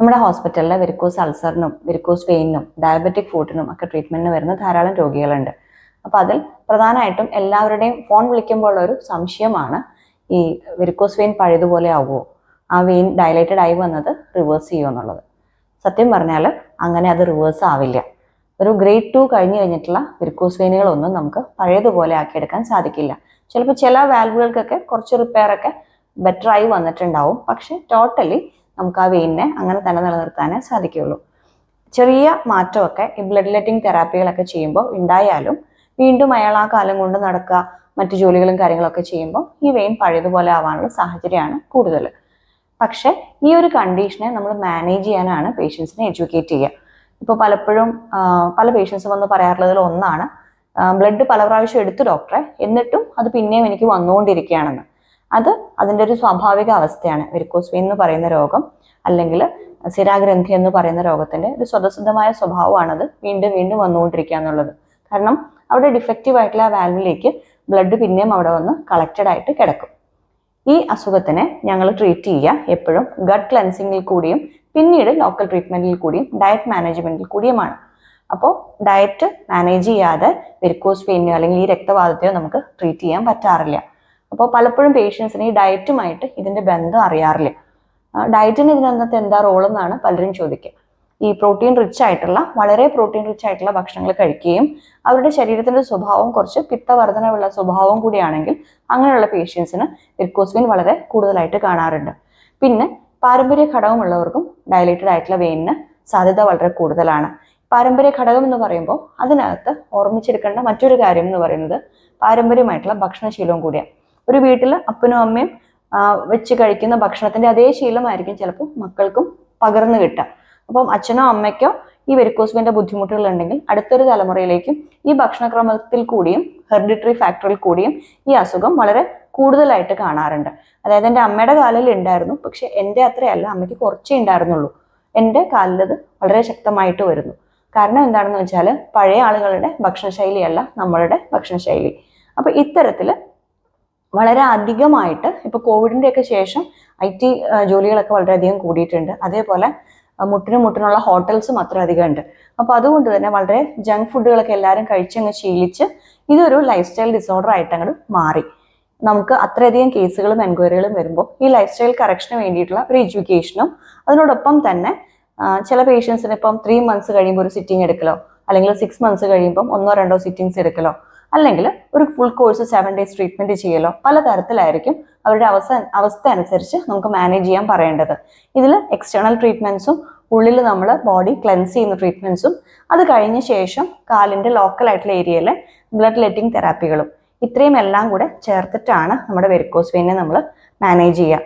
നമ്മുടെ ഹോസ്പിറ്റലിൽ വെരിക്കോസ് അൾസറിനും വെരിക്കോസ് വെയിനും ഡയബറ്റിക് ഫുഡിനും ഒക്കെ ട്രീറ്റ്മെന്റിന് വരുന്ന ധാരാളം രോഗികളുണ്ട്. അപ്പോൾ അതിൽ പ്രധാനമായിട്ടും എല്ലാവരുടെയും ഫോൺ വിളിക്കുമ്പോൾ ഉള്ള ഒരു സംശയമാണ് ഈ വെരിക്കോസ് വെയിൻ പഴയതുപോലെ ആവുമോ ആ വെയിൻ ഡയലേറ്റഡ് ആയി വന്നത് റിവേഴ്സ് ചെയ്യുമോ എന്നുള്ളത്. സത്യം പറഞ്ഞാൽ അങ്ങനെ അത് റിവേഴ്സ് ആവില്ല. ഒരു ഗ്രേഡ് ടു കഴിഞ്ഞു കഴിഞ്ഞിട്ടുള്ള വെരിക്കോസ് വെയിനുകളൊന്നും നമുക്ക് പഴയതുപോലെ ആക്കിയെടുക്കാൻ സാധിക്കില്ല. ചിലപ്പോൾ ചില വാൽവുകൾക്കൊക്കെ കുറച്ച് റിപ്പയർ ഒക്കെ ബെറ്റർ ആയി വന്നിട്ടുണ്ടാവും. പക്ഷെ ടോട്ടലി നമുക്ക് ആ വെയിനെ അങ്ങനെ തന്നെ നിലനിർത്താനേ സാധിക്കുകയുള്ളൂ. ചെറിയ മാറ്റമൊക്കെ ഈ ബ്ലഡ് ലെറ്റിംഗ് തെറാപ്പികളൊക്കെ ചെയ്യുമ്പോൾ ഉണ്ടായാലും വീണ്ടും അയാൾ ആ കാലം കൊണ്ട് നടക്കുക മറ്റു ജോലികളും കാര്യങ്ങളൊക്കെ ചെയ്യുമ്പോൾ ഈ വെയിൻ പഴയതുപോലെ ആവാനുള്ള സാഹചര്യമാണ് കൂടുതൽ. പക്ഷെ ഈ ഒരു കണ്ടീഷനെ നമ്മൾ മാനേജ് ചെയ്യാനാണ് പേഷ്യൻസിനെ എഡ്യൂക്കേറ്റ് ചെയ്യുക. ഇപ്പോൾ പലപ്പോഴും പല പേഷ്യൻസും വന്ന് പറയാറുള്ളതിൽ ഒന്നാണ് ബ്ലഡ് പല പ്രാവശ്യം എടുത്തു ഡോക്ടറെ എന്നിട്ടും അത് പിന്നെയും എനിക്ക് വന്നുകൊണ്ടിരിക്കുകയാണെന്ന്. അത് അതിന്റെ ഒരു സ്വാഭാവിക അവസ്ഥയാണ്. വെരിക്കോസ് വെയിൻ എന്ന് പറയുന്ന രോഗം അല്ലെങ്കിൽ സിരാഗ്രന്ഥി എന്ന് പറയുന്ന രോഗത്തിന്റെ ഒരു സ്വതസിദ്ധമായ സ്വഭാവമാണത് വീണ്ടും വീണ്ടും വന്നുകൊണ്ടിരിക്കുക എന്നുള്ളത്. കാരണം അവിടെ ഡിഫക്റ്റീവ് ആയിട്ടുള്ള ആ വാൽവിലേക്ക് ബ്ലഡ് പിന്നെയും അവിടെ വന്ന് കളക്റ്റഡ് ആയിട്ട് കിടക്കും. ഈ അസുഖത്തിനെ ഞങ്ങൾ ട്രീറ്റ് ചെയ്യുക എപ്പോഴും ഗട്ട് ക്ലൻസിങ്ങിൽ കൂടിയും പിന്നീട് ലോക്കൽ ട്രീറ്റ്മെന്റിൽ കൂടിയും ഡയറ്റ് മാനേജ്മെന്റിൽ കൂടിയുമാണ്. അപ്പോൾ ഡയറ്റ് മാനേജ് ചെയ്യാതെ വെരിക്കോസ് പെയിനോ അല്ലെങ്കിൽ ഈ രക്തവാദത്തെയോ നമുക്ക് ട്രീറ്റ് ചെയ്യാൻ പറ്റാറില്ല. അപ്പോൾ പലപ്പോഴും പേഷ്യൻസിന് ഈ ഡയറ്റുമായിട്ട് ഇതിന്റെ ബന്ധം അറിയാറില്ല. ഡയറ്റിന് ഇതിനകത്ത് എന്താ റോൾ എന്നാണ് പലരും ചോദിക്കുക. ഈ പ്രോട്ടീൻ റിച്ച് ആയിട്ടുള്ള വളരെ പ്രോട്ടീൻ റിച്ച് ആയിട്ടുള്ള ഭക്ഷണങ്ങൾ കഴിക്കുകയും അവരുടെ ശരീരത്തിന്റെ സ്വഭാവം കുറച്ച് പിത്തവർധനമുള്ള സ്വഭാവം കൂടിയാണെങ്കിൽ അങ്ങനെയുള്ള പേഷ്യൻസിന് ഇർക്കോസ്വിൻ വളരെ കൂടുതലായിട്ട് കാണാറുണ്ട്. പിന്നെ പാരമ്പര്യ ഘടകമുള്ളവർക്കും ഡയലേറ്റഡ് ആയിട്ടുള്ള വെയിനിന് സാധ്യത വളരെ കൂടുതലാണ്. പാരമ്പര്യ ഘടകം എന്ന് പറയുമ്പോൾ അതിനകത്ത് ഓർമ്മിച്ചെടുക്കേണ്ട മറ്റൊരു കാര്യം എന്ന് പറയുന്നത് പാരമ്പര്യമായിട്ടുള്ള ഭക്ഷണശീലവും കൂടിയാണ്. ഒരു വീട്ടിൽ അപ്പനും അമ്മയും വെച്ച് കഴിക്കുന്ന ഭക്ഷണത്തിന്റെ അതേ ശീലമായിരിക്കും ചിലപ്പോൾ മക്കൾക്കും പകർന്നു കിട്ടുക. അപ്പം അച്ഛനോ അമ്മയ്ക്കോ ഈ വെരിക്കോസ്വിന്റെ ബുദ്ധിമുട്ടുകൾ ഉണ്ടെങ്കിൽ അടുത്തൊരു തലമുറയിലേക്കും ഈ ഭക്ഷണക്രമത്തിൽ കൂടിയും ഹെർഡിറ്ററി ഫാക്ടറിൽ കൂടിയും ഈ അസുഖം വളരെ കൂടുതലായിട്ട് കാണാറുണ്ട്. അതായത് എന്റെ അമ്മയുടെ കാലിൽ ഉണ്ടായിരുന്നു പക്ഷെ എന്റെ അത്രയല്ല അമ്മയ്ക്ക് കുറച്ചേ ഉണ്ടായിരുന്നുള്ളൂ. എന്റെ കാലിലത് വളരെ ശക്തമായിട്ട് വരുന്നു. കാരണം എന്താണെന്ന് വെച്ചാൽ പഴയ ആളുകളുടെ ഭക്ഷണശൈലിയല്ല നമ്മളുടെ ഭക്ഷണശൈലി. അപ്പൊ ഇത്തരത്തിൽ വളരെ അധികമായിട്ട് ഇപ്പൊ കോവിഡിന്റെ ഒക്കെ ശേഷം ഐ ടി ജോലികളൊക്കെ വളരെയധികം കൂടിയിട്ടുണ്ട്. അതേപോലെ മുട്ടിനും മുട്ടിന് മുട്ടിനുള്ള ഹോട്ടൽസും അത്ര അധികം ഉണ്ട്. അപ്പൊ അതുകൊണ്ട് തന്നെ വളരെ ജങ്ക് ഫുഡുകളൊക്കെ എല്ലാവരും കഴിച്ചങ്ങ് ശീലിച്ച് ഇതൊരു ലൈഫ് സ്റ്റൈൽ ഡിസോർഡർ ആയിട്ട് അങ്ങോട്ട് മാറി. നമുക്ക് അത്രയധികം കേസുകളും എൻക്വയറികളും വരുമ്പോൾ ഈ ലൈഫ് സ്റ്റൈൽ കറക്ഷന് വേണ്ടിയിട്ടുള്ള ഒരു എഡ്യൂക്കേഷനും അതിനോടൊപ്പം തന്നെ ചില പേഷ്യൻസിന് ഇപ്പം ത്രീ മന്ത്സ് കഴിയുമ്പോൾ ഒരു സിറ്റിംഗ് എടുക്കലോ അല്ലെങ്കിൽ സിക്സ് മന്ത്സ് കഴിയുമ്പോൾ ഒന്നോ രണ്ടോ സിറ്റിംഗ്സ് എടുക്കലോ അല്ലെങ്കിൽ ഒരു full course seven days treatment ചെയ്യലോ പല തരത്തിലായിരിക്കും അവരുടെ അവസ്ഥ അവസ്ഥ അനുസരിച്ച് നമുക്ക് മാനേജ് ചെയ്യാൻ പറയേണ്ടത്. ഇതിൽ എക്സ്റ്റേണൽ ട്രീറ്റ്മെന്റ്സും ഉള്ളിൽ നമ്മൾ ബോഡി ക്ലെൻസ് ചെയ്യുന്ന ട്രീറ്റ്മെന്റ്സും അത് കഴിഞ്ഞ ശേഷം കാലിന്റെ ലോക്കൽ ആയിട്ടുള്ള ഏരിയയിലെ ബ്ലഡ് ലെറ്റിംഗ് തെറാപ്പികളും ഇത്രയും എല്ലാം കൂടെ ചേർത്തിട്ടാണ് നമ്മുടെ വെരിക്കോസ് വെയിനെ നമ്മൾ മാനേജ് ചെയ്യുക.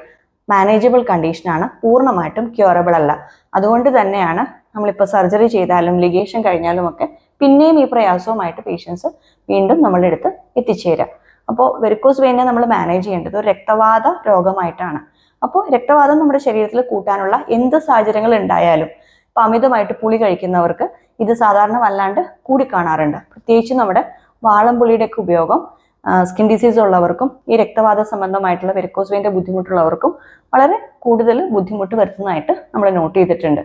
മാനേജബിൾ കണ്ടീഷനാണ് പൂർണമായിട്ടും ക്യൂറബിൾ അല്ല. അതുകൊണ്ട് തന്നെയാണ് നമ്മളിപ്പോൾ സർജറി ചെയ്താലും ലിഗേഷൻ കഴിഞ്ഞാലും ഒക്കെ പിന്നെയും ഈ പ്രയാസവുമായിട്ട് പേഷ്യൻസ് വീണ്ടും നമ്മളുടെ അടുത്ത് എത്തിച്ചേരാം. അപ്പോൾ വെരിക്കോസ് വെയിനെ നമ്മൾ മാനേജ് ചെയ്യേണ്ടത് ഒരു രക്തവാത രോഗമായിട്ടാണ്. അപ്പോൾ രക്തവാദം നമ്മുടെ ശരീരത്തിൽ കൂട്ടാനുള്ള എന്ത് സാഹചര്യങ്ങൾ ഉണ്ടായാലും ഇപ്പം അമിതമായിട്ട് പുളി കഴിക്കുന്നവർക്ക് ഇത് സാധാരണ വല്ലാണ്ട് കൂടി കാണാറുണ്ട് പ്രത്യേകിച്ച് നമ്മുടെ വാളംപുളിയുടെ ഒക്കെ ഉപയോഗം സ്കിൻ ഡിസീസ് ഉള്ളവർക്കും ഈ രക്തവാത സംബന്ധമായിട്ടുള്ള വെരിക്കോസ് വെയിന്റെ ബുദ്ധിമുട്ടുള്ളവർക്കും വളരെ കൂടുതൽ ബുദ്ധിമുട്ട് വരുത്തുന്നതായിട്ട് നമ്മൾ നോട്ട് ചെയ്തിട്ടുണ്ട്.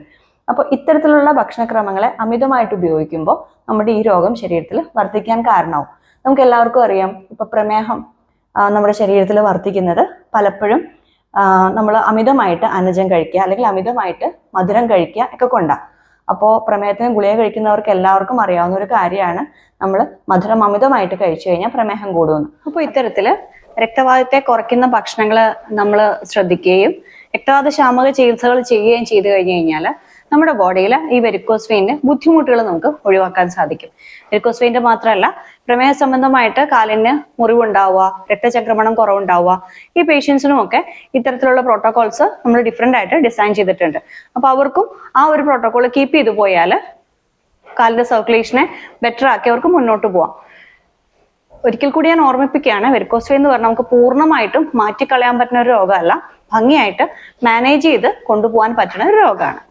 അപ്പോൾ ഇത്തരത്തിലുള്ള ഭക്ഷണക്രമങ്ങളെ അമിതമായിട്ട് ഉപയോഗിക്കുമ്പോൾ നമ്മുടെ ഈ രോഗം ശരീരത്തിൽ വർദ്ധിക്കാൻ കാരണമാവും. നമുക്ക് എല്ലാവർക്കും അറിയാം ഇപ്പൊ പ്രമേഹം നമ്മുടെ ശരീരത്തിൽ വർദ്ധിക്കുന്നത് പലപ്പോഴും നമ്മൾ അമിതമായിട്ട് അന്നജം കഴിക്കുക അല്ലെങ്കിൽ അമിതമായിട്ട് മധുരം കഴിക്കുക ഒക്കെ കൊണ്ടാണ് അപ്പോൾ പ്രമേഹത്തിന് ഗുളിക കഴിക്കുന്നവർക്ക് എല്ലാവർക്കും അറിയാവുന്ന ഒരു കാര്യമാണ് നമ്മൾ മധുരം അമിതമായിട്ട് കഴിച്ചു കഴിഞ്ഞാൽ പ്രമേഹം കൂടുമെന്ന്. അപ്പോൾ ഇത്തരത്തിൽ രക്തവാദത്തെ കുറയ്ക്കുന്ന ഭക്ഷണങ്ങൾ നമ്മൾ ശ്രദ്ധിക്കുകയും രക്തവാദ ശാമക ചികിത്സകൾ ചെയ്യുകയും ചെയ്തു കഴിഞ്ഞു കഴിഞ്ഞാൽ നമ്മുടെ ബോഡിയിൽ ഈ വെരിക്കോസ് വെയിന്റെ ബുദ്ധിമുട്ടുകൾ നമുക്ക് ഒഴിവാക്കാൻ സാധിക്കും. വെരിക്കോസ് വെയിന്റെ മാത്രമല്ല പ്രമേഹ സംബന്ധമായിട്ട് കാലിന് മുറിവുണ്ടാവുക രക്തചക്രമണം കുറവുണ്ടാവുക ഈ പേഷ്യൻസിനും ഒക്കെ ഇത്തരത്തിലുള്ള പ്രോട്ടോകോൾസ് നമ്മൾ ഡിഫറെന്റ് ആയിട്ട് ഡിസൈൻ ചെയ്തിട്ടുണ്ട്. അപ്പോൾ അവർക്കും ആ ഒരു പ്രോട്ടോകോൾ കീപ്പ് ചെയ്തു പോയാൽ കാലിന്റെ സർക്കുലേഷനെ ബെറ്റർ ആക്കി അവർക്ക് മുന്നോട്ട് പോവാം. ഒരിക്കൽ കൂടി ഞാൻ ഓർമ്മിപ്പിക്കുകയാണ് വെരിക്കോസ് വെയിൻ എന്ന് പറഞ്ഞാൽ നമുക്ക് പൂർണമായിട്ടും മാറ്റിക്കളയാൻ പറ്റുന്ന ഒരു രോഗമല്ല ഭംഗിയായിട്ട് മാനേജ് ചെയ്ത് കൊണ്ടുപോകാൻ പറ്റുന്ന ഒരു രോഗമാണ്.